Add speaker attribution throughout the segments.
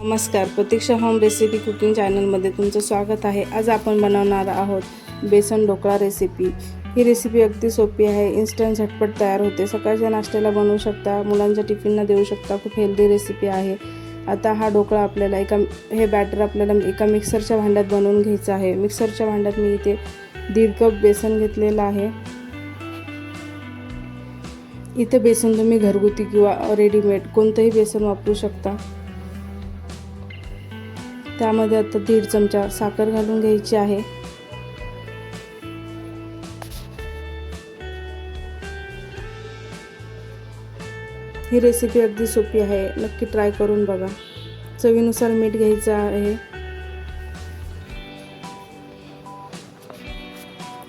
Speaker 1: नमस्कार प्रतीक्षा home recipe cooking चॅनलमध्ये तुमचं स्वागत आहे. आज आपण बनवणार आहोत बेसन ढोकळा रेसिपी ही रेसिपी अगदी सोपी आहे इन्स्टंट झटपट तयार होते. सकाळच्या नाश्त्याला बनवू शकता मुलांच्या टिफिनला देऊ शकता. खूप हेल्दी रेसिपी आहे. आता हा ढोकळा आपल्याला एका हे बॅटर आपल्याला एका मिक्सरच्या भांड्यात बनवून घ्यायचं आहे. मिक्सरच्या भांड्यात मी इथे दीड कप बेसन घेतलेलं आहे. इथे बेसन तुम्ही घरगुती किंवा रेडीमेड कोणतंही बेसन वापरू शकता. त्यामध्ये आता दीड चमचा साखर घालून घ्यायची आहे. ही रेसिपी अगदी सोपी आहे. नक्की ट्राय करून बघा. चवीनुसार मीठ घ्यायचं आहे.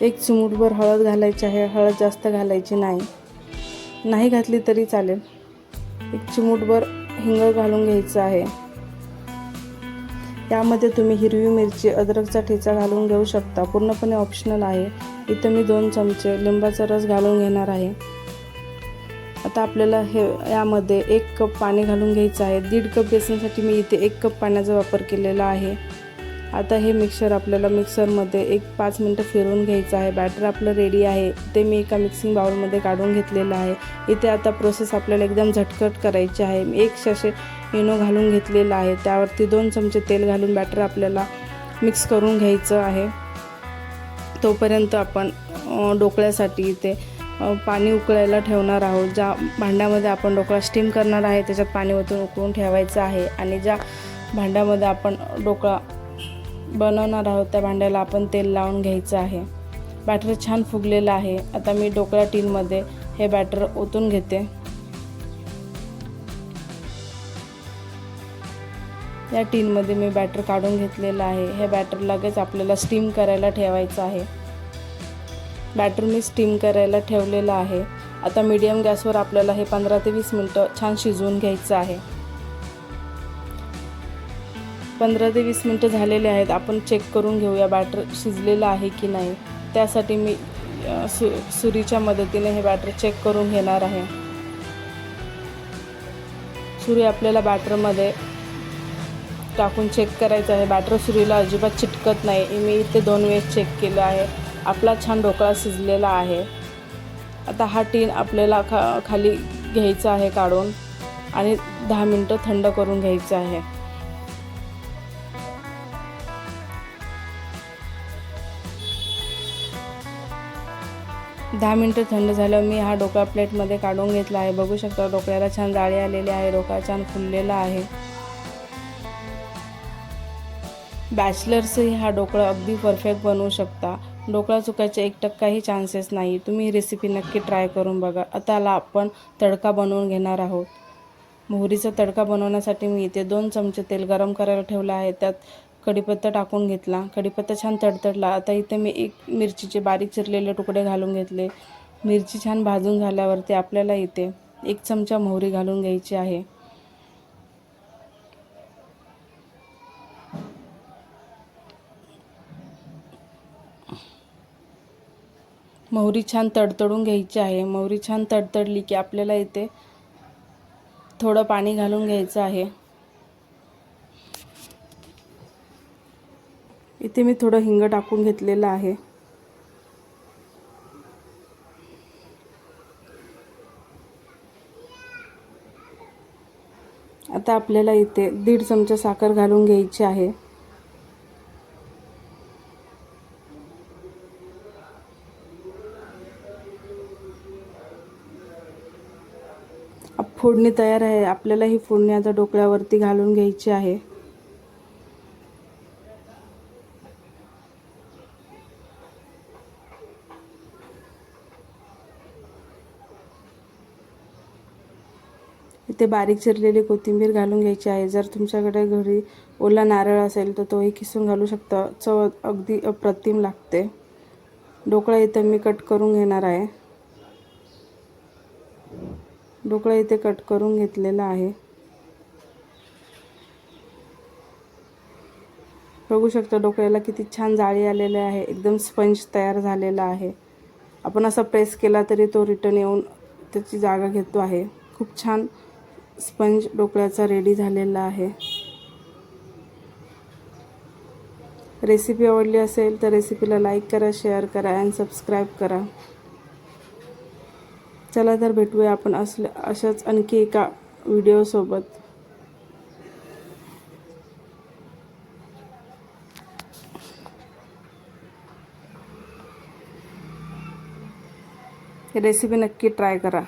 Speaker 1: एक चिमूटभर हळद घालायची आहे. हळद जास्त घालायची नाही. नाही घातली तरी चालेल. एक चिमूटभर हिंग घालून घ्यायचं आहे. यामध्ये तुम्ही हिरवी मिरची अद्रकचा ठेचा घालून घेऊ शकता. पूर्णपणे ऑप्शनल आहे. इथं मी दोन चमचे लिंबाचा रस घालून घेणार आहे. आता आपल्याला हे यामध्ये एक कप पाणी घालून घ्यायचं आहे. दीड कप बेसनसाठी मी इथे एक कप पाण्याचा वापर केलेला आहे. आता हे मिक्सर आपल्याला मिक्सरमध्ये एक पाच मिनटं फिरवून घ्यायचं आहे. बॅटर आपलं रेडी आहे. ते मी एका मिक्सिंग बाउलमध्ये काढून घेतलेलं आहे. इथे आता प्रोसेस आपल्याला एकदम झटकट करायची आहे. मी एक शसे इनो घालून घेतलेला आहे. त्यावरती दोन चमचे तेल घालून बॅटर आपल्याला मिक्स करून घ्यायचं आहे. तोपर्यंत आपण ढोकळ्यासाठी डोकळ्यासाठी इथे पाणी उकळायला ठेवणार आहोत. ज्या भांड्यामध्ये आपण ढोकळा स्टीम करणार आहे त्याच्यात पाणी ओतून उकळून ठेवायचं आहे. आणि ज्या भांड्यामध्ये आपण ढोकळा बनवणार आहोत त्या भांड्याला आपण तेल लावून घ्यायचं आहे. बॅटर छान फुगलेलं आहे. आता मी ढोकळा टीनमध्ये हे बॅटर ओतून घेते. या टीनमध्ये मी बॅटर काढून घेतलेलं आहे. हे बॅटर लगेच आपल्याला स्टीम करायला ठेवायचं आहे. बॅटर मी स्टीम करायला ठेवलेलं आहे. आता मीडियम गॅसवर आपल्याला हे पंधरा ते वीस मिनटं छान शिजवून घ्यायचं आहे. पंधरा ते वीस मिनटं झालेले आहेत. आपण चेक करून घेऊया बॅटर शिजलेलं आहे की नाही. त्यासाठी मी सु सुरीच्या मदतीने हे बॅटर चेक करून घेणार आहे. सुरी आपल्याला बॅटरमध्ये टाकून चेक करायचं आहे. बॅटर सुरीला अजिबात चिटकत नाही. मी इथे दोन वेळेस चेक केलं आहे. आपला छान ढोकळा शिजलेला आहे. आता हा टीन आपल्याला खा खाली घ्यायचा आहे काढून आणि दहा मिनटं थंड करून घ्यायचं आहे. दहा मिनटं थंड झालं मी हा ढोकळा प्लेटमध्ये काढून घेतला आहे. बघू शकता ढोकळ्याला छान जाळी आलेली आहे. ढोकळा छान फुललेला आहे. बॅचलर्सही हा ढोकळा अगदी परफेक्ट बनवू शकता. ढोकळा चुकायचे एक टक्काही चान्सेस नाही. तुम्ही ही रेसिपी नक्की ट्राय करून बघा. आताला आपण तडका बनवून घेणार आहोत. मोहरीचा तडका बनवण्यासाठी मी इथे दोन चमचे तेल गरम करायला ठेवलं आहे. त्यात कढीपत्ता टाकून घेतला. कढीपत्ता छान तडतडला. आता इथे मी एक मिरचीचे बारीक चिरलेले तुकडे घालून घेतले. मिरची छान भाजून झाल्यावरती आपल्याला इथे एक चमचा मोहरी घालून घ्यायची आहे. मोहरी छान तडतडून घ्यायची आहे. मोहरी छान तडतडली की आपल्याला इथे थोडं पाणी घालून घ्यायचं आहे. इथे मी थोडं हिंग टाकून घेतलेलं आहे. आता आपल्याला इथे दीड चमचा साखर घालून घ्यायची आहे. फोडणी तयार आहे. आपल्याला ही फोडणी आता डोकळ्यावरती घालून घ्यायची आहे. इथे बारीक चिरलेली कोथिंबीर घालून घ्यायची आहे. जर तुमच्याकडे घरी ओला नारळ असेल तर तोही किसून घालू शकता. चव अगदी अप्रतिम लागते. ढोकळा इथं मी कट करून घेणार आहे. ढोकळा इथे कट करून घेतलेला आहे. बघू शकता ढोकळ्याला किती छान जाळी आलेले आहे. एकदम स्पंज तयार झालेला आहे. आपण असा प्रेस केला तरी तो रिटर्न येऊन त्याची जागा घेतो आहे. खूप छान स्पंज ढोकळ्याचा रेडी झालेला आहे. रेसिपी आवडली असेल तर रेसिपीला लाईक करा शेअर करा अँड सबस्क्राईब करा. चला तर भेटूया आपण असल्या अशाच आणखी एका व्हिडिओसोबत रेसिपी नक्की ट्राय करा.